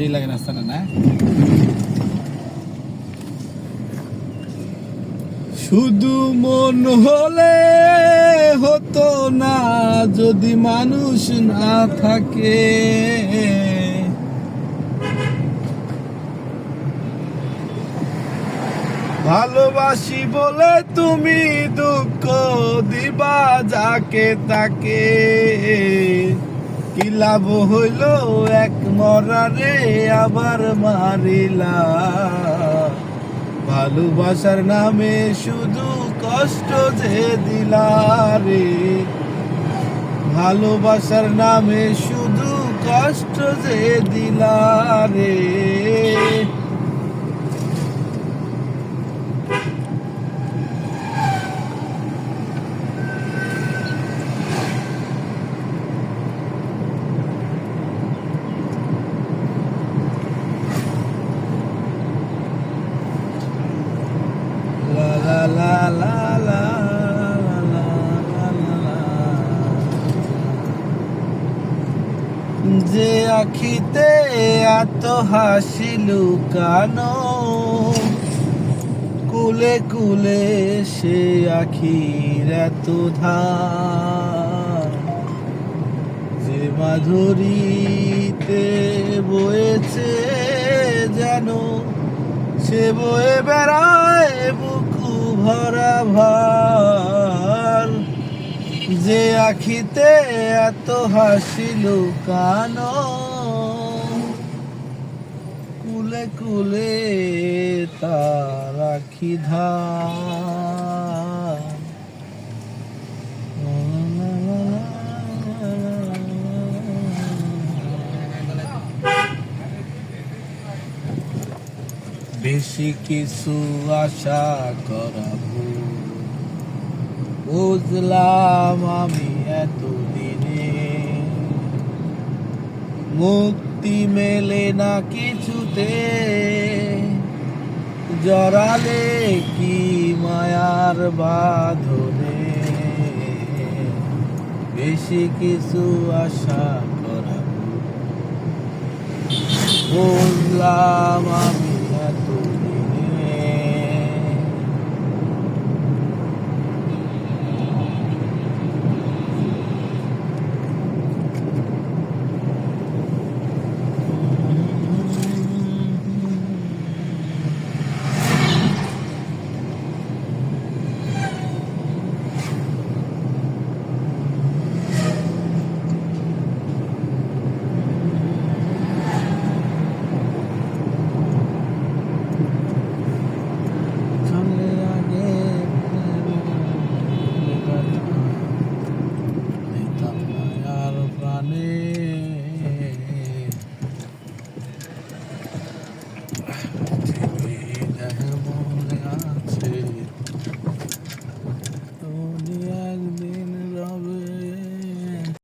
সেই লাগে রাস্তাটা, না? শুধু মন হলে হতো না, যদি মানুষ না থাকে। ভালোবাসি বলে তুমি দুঃখ দিবা যাকে তাকে। কি লাভ হইল? এক মরারে আবার মারিলা। ভালোবাসার নামে শুধু কষ্ট যে দিলা রে। ভালোবাসার নামে শুধু কষ্ট যে দিলা রে। যে আখিতে এত হাসি লুকানো কুলে কুলে সে আখির এত ধার যে মাধুরীতে বয়েছে যেন সে বয়ে বেড়ায় বুকু ভরা ভার। যে আখিতে এত হাসি লুকানো কুলে কুলে তার আখি ধার। বেশি কিছু আশা করাবো। বুঝলাম আমি এতদিনে মুক্তি মেলে না কিছুতে। জড়ালে কি মায়ার বাঁধনে? বেশি কিছু আশা করাবো। বুঝলাম আমি